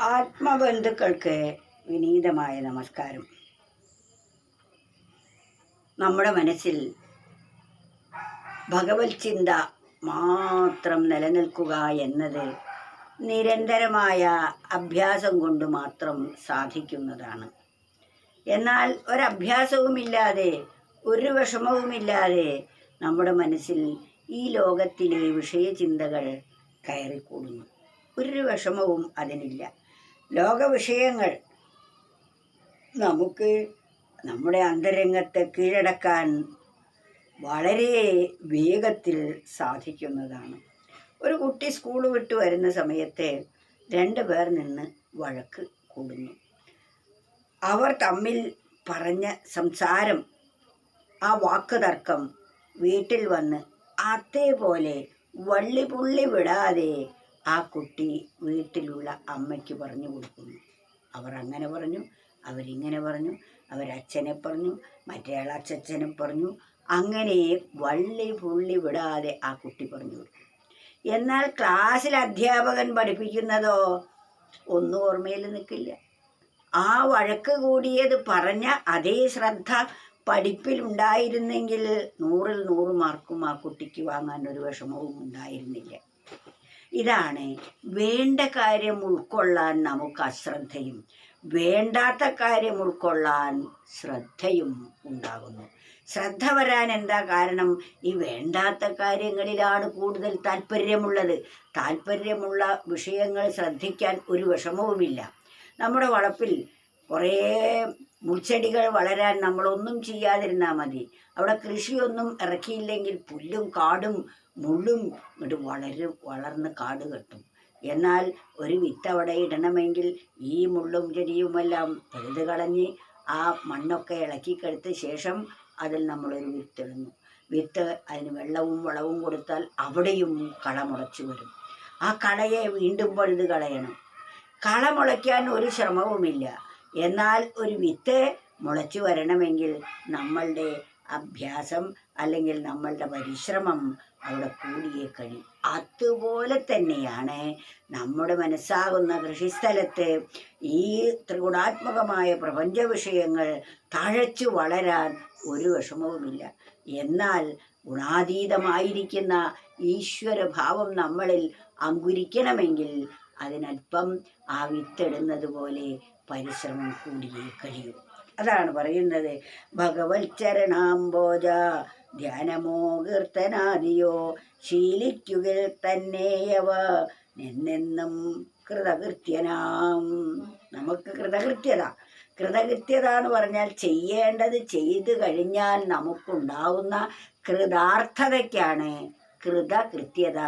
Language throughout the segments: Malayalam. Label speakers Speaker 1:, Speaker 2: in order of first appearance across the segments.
Speaker 1: ആത്മബന്ധുക്കൾക്ക് വിനീതമായ നമസ്കാരം. നമ്മുടെ മനസ്സിൽ ഭഗവത് ചിന്ത മാത്രം നിലനിൽക്കുക എന്നത് നിരന്തരമായ അഭ്യാസം കൊണ്ട് മാത്രം സാധിക്കുന്നതാണ്. എന്നാൽ ഒരഭ്യാസവുമില്ലാതെ ഒരു വിഷമവുമില്ലാതെ നമ്മുടെ മനസ്സിൽ ഈ ലോകത്തിലെ വിഷയചിന്തകൾ കയറിക്കൂടുന്നു. ഒരു വിഷമവും അതിനില്ല. ലോക വിഷയങ്ങൾ നമുക്ക് നമ്മുടെ അന്തരംഗത്തെ കീഴടക്കാൻ വളരെ വേഗത്തിൽ സാധിക്കുന്നതാണ്. ഒരു കുട്ടി സ്കൂൾ വിട്ട് വരുന്ന സമയത്തെ രണ്ട് പേർ നിന്ന് വഴക്ക് കൂടുന്നു. അവർ തമ്മിൽ പറഞ്ഞ സംസാരം ആ വാക്ക് തർക്കം വീട്ടിൽ വന്ന് അതേപോലെ വള്ളി പുള്ളി വിടാതെ ആ കുട്ടി വീട്ടിലുള്ള അമ്മയ്ക്ക് പറഞ്ഞു കൊടുക്കുന്നു. അവർ അങ്ങനെ പറഞ്ഞു അവരിങ്ങനെ പറഞ്ഞു അവരച്ഛനെ പറഞ്ഞു മറ്റേ അച്ഛനെ പറഞ്ഞു അങ്ങനെ വള്ളി പുള്ളി വിടാതെ ആ കുട്ടി പറഞ്ഞു കൊടുക്കും എന്നാൽ ക്ലാസ്സിൽ അധ്യാപകൻ പഠിപ്പിക്കുന്നതോ ഒന്നും ഓർമ്മയിൽ നിൽക്കില്ല. ആ വഴക്ക് കൂടിയത് പറഞ്ഞ അതേ ശ്രദ്ധ പഠിപ്പിലുണ്ടായിരുന്നെങ്കിൽ നൂറിൽ നൂറ് മാർക്കും ആ കുട്ടിക്ക് വാങ്ങാൻ ഒരു വിഷമവും ഉണ്ടായിരുന്നില്ല. ഇതാണ്. വേണ്ട കാര്യം ഉൾക്കൊള്ളാൻ നമുക്ക് അശ്രദ്ധയും വേണ്ടാത്ത കാര്യം ഉൾക്കൊള്ളാൻ ശ്രദ്ധയും ഉണ്ടാകുന്നു. ശ്രദ്ധ വരാൻ എന്താ കാരണം? ഈ വേണ്ടാത്ത കാര്യങ്ങളിലാണ് കൂടുതൽ താല്പര്യമുള്ളത്. താല്പര്യമുള്ള വിഷയങ്ങൾ ശ്രദ്ധിക്കാൻ ഒരു വിഷമവുമില്ല. നമ്മുടെ വളപ്പിൽ കുറേ മുൾച്ചെടികൾ വളരാൻ നമ്മളൊന്നും ചെയ്യാതിരുന്നാൽ മതി. അവിടെ കൃഷിയൊന്നും ഇറക്കിയില്ലെങ്കിൽ പുല്ലും കാടും മുള്ളും ഇങ്ങോട്ട് വളരും വളർന്ന് കാട് കെട്ടും. എന്നാൽ ഒരു വിത്ത് അവിടെ ഇടണമെങ്കിൽ ഈ മുള്ളും ചെടിയുമെല്ലാം എഴുത് കളഞ്ഞ് ആ മണ്ണൊക്കെ ഇളക്കിക്കെടുത്ത ശേഷം അതിൽ നമ്മളൊരു വിത്തിടുന്നു. വിത്ത് അതിന് വെള്ളവും വളവും കൊടുത്താൽ അവിടെയും കള മുളച്ചു വരും. ആ കളയെ വീണ്ടും പഴുത് കളയണം. കള മുളയ്ക്കാൻ ഒരു ശ്രമവുമില്ല. എന്നാൽ ഒരു വിത്ത് മുളച്ചു വരണമെങ്കിൽ നമ്മളുടെ അഭ്യാസം അല്ലെങ്കിൽ നമ്മളുടെ പരിശ്രമം അവിടെ കൂടിയേ കഴിയും അതുപോലെ തന്നെയാണ് നമ്മുടെ മനസ്സാകുന്ന കൃഷിസ്ഥലത്ത് ഈ ത്രിഗുണാത്മകമായ പ്രപഞ്ച വിഷയങ്ങൾ തഴച്ചു വളരാൻ ഒരു വിഷമവുമില്ല. എന്നാൽ ഗുണാതീതമായിരിക്കുന്ന ഈശ്വരഭാവം നമ്മളിൽ അങ്കുരിക്കണമെങ്കിൽ അതിനൽപ്പം ആ വിത്തിടുന്നത് പോലെ പരിശ്രമം കൂടിയേ കഴിയൂ. അതാണ് പറയുന്നത്. ഭഗവത് ചരണാംബോജ ധ്യാനമോ കീർത്തനാദിയോ. ശീലിക്കുക തന്നെയവ. നിന്നെന്നും കൃതകൃത്യനാം. നമുക്ക് കൃതകൃത്യത. കൃതകൃത്യത എന്ന് പറഞ്ഞാൽ ചെയ്യേണ്ടത് ചെയ്തു കഴിഞ്ഞാൽ നമുക്കുണ്ടാവുന്ന കൃതാർത്ഥതയ്ക്കാണ് കൃതകൃത്യത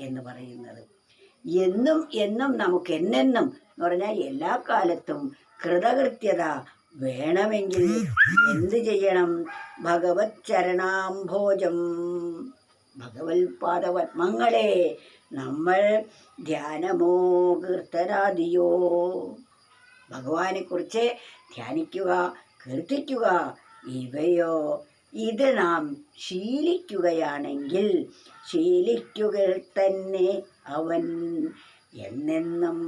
Speaker 1: എന്ന് പറയുന്നത്. എന്നും എന്നും നമുക്ക് എന്നെന്നും എന്ന് പറഞ്ഞാൽ എല്ലാ കാലത്തും കൃതകൃത്യത വേണമെങ്കിൽ എന്ത് ചെയ്യണം? ഭഗവത് ചരണാംഭോജം. ഭഗവത്പാദപത്മങ്ങളെ നമ്മൾ ധ്യാനമോ കീർത്തനാദിയോ ഭഗവാനെക്കുറിച്ച് ധ്യാനിക്കുക കീർത്തിക്കുക ഇവയോ ഇത് നാം ശീലിക്കുകയാണെങ്കിൽ ശീലിക്കുക തന്നെ അവൻ എന്നെന്നും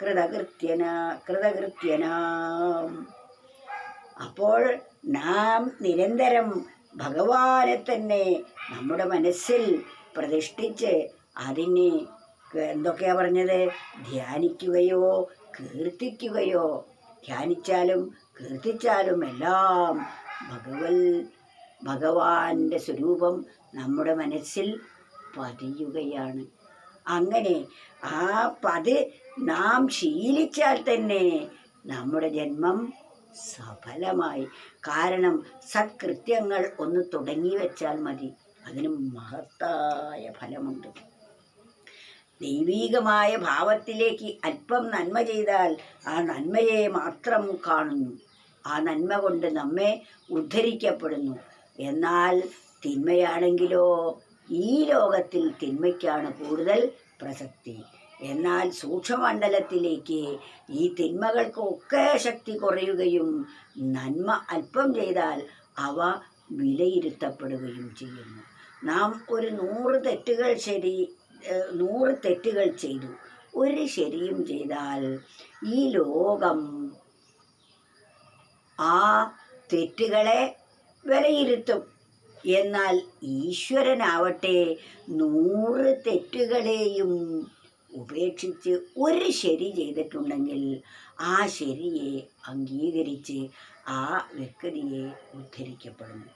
Speaker 1: കൃതകൃത്യന കൃതകൃത്യനാം. അപ്പോൾ നാം നിരന്തരം ഭഗവാനെ തന്നെ നമ്മുടെ മനസ്സിൽ പ്രതിഷ്ഠിച്ച് അതിനെ എന്തൊക്കെയാ പറഞ്ഞത്? ധ്യാനിക്കുകയോ കീർത്തിക്കുകയോ ധ്യാനിച്ചാലും കീർത്തിച്ചാലും എല്ലാം ഭഗവൽ ഭഗവാന്റെ സ്വരൂപം നമ്മുടെ മനസ്സിൽ പതിയുകയാണ്. അങ്ങനെ ആ അത് നാം ശീലിച്ചാൽ തന്നെ നമ്മുടെ ജന്മം സഫലമായി. കാരണം സത്കൃത്യങ്ങൾ ഒന്ന് തുടങ്ങി വെച്ചാൽ മതി. അതിന് മഹത്തായ ഫലമുണ്ട്. ദൈവീകമായ ഭാവത്തിലേക്ക് അല്പം നന്മ ചെയ്താൽ ആ നന്മയെ മാത്രം കാണുന്നു. ആ നന്മ കൊണ്ട് നമ്മെ ഉദ്ധരിക്കപ്പെടുന്നു. എന്നാൽ തിന്മയാണെങ്കിലോ ഈ ലോകത്തിൽ തിന്മയ്ക്കാണ് കൂടുതൽ പ്രസക്തി. എന്നാൽ സൂക്ഷ്മമണ്ഡലത്തിലേക്ക് ഈ തിന്മകൾക്കൊക്കെ ശക്തി കുറയുകയും നന്മ അല്പം ചെയ്താൽ അവ വിലയിരുത്തപ്പെടുകയും ചെയ്യുന്നു. നാം ഒരു നൂറ് തെറ്റുകൾ ശരി നൂറ് തെറ്റുകൾ ചെയ്തു. ഒരു ശരിയും ചെയ്താൽ ഈ ലോകം ആ തെറ്റുകളെ വിലയിരുത്തും. എന്നാൽ ഈശ്വരനാവട്ടെ നൂറ് തെറ്റുകളെയും ഉപേക്ഷിച്ച് ഒരു ശരി ചെയ്തിട്ടുണ്ടെങ്കിൽ ആ ശരിയെ അംഗീകരിച്ച് ആ വ്യക്തിയെ ഉദ്ധരിക്കപ്പെടുന്നു.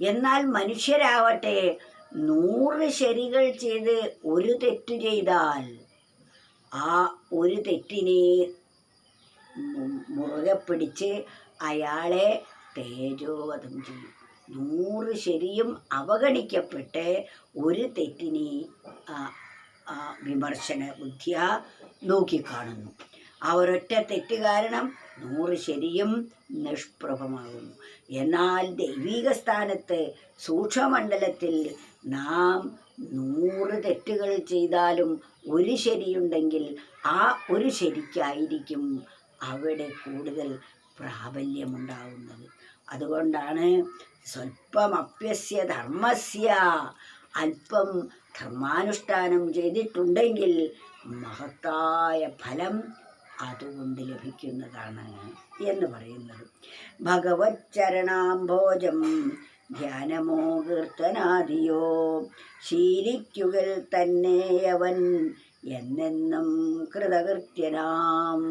Speaker 1: എന്നാൽ മനുഷ്യരാവട്ടെ നൂറ് ശരികൾ ചെയ്ത് ഒരു തെറ്റ് ചെയ്താൽ ആ ഒരു തെറ്റിനെ മുറുകെ പിടിച്ച് അയാളെ തേജോവധം ചെയ്യും. നൂറ് ശരിയും അവഗണിക്കപ്പെട്ട് ഒരു തെറ്റിനെ വിമർശന ബുദ്ധിയ നോക്കിക്കാണുന്നു. ആ ഒരൊറ്റ തെറ്റ് കാരണം നൂറ് ശരിയും നിഷ്പ്രഭമാകുന്നു. എന്നാൽ ദൈവിക സ്ഥാനത്ത് സൂക്ഷ്മമണ്ഡലത്തിൽ നാം നൂറ് തെറ്റുകൾ ചെയ്താലും ഒരു ശരിയുണ്ടെങ്കിൽ ആ ഒരു ശരിക്കായിരിക്കും അവിടെ കൂടുതൽ പ്രാബല്യമുണ്ടാവുന്നത്. അതുകൊണ്ടാണ് സ്വല്പമപ്യസ്യ ധർമ്മസ്യ. അല്പം ധർമാനുഷ്ഠാനം ചെയ്തിട്ടുണ്ടെങ്കിൽ മഹത്തായ ഫലം അതുകൊണ്ട് ലഭിക്കുന്നതാണ് എന്ന് പറയുന്നത്. ഭഗവത് ചരണാംഭോജം ധ്യാനമോ കീർത്തനാദിയോ. ശീലിക്കുകൾ തന്നെ അവൻ എന്നെന്നും കൃതകൃത്യനാം.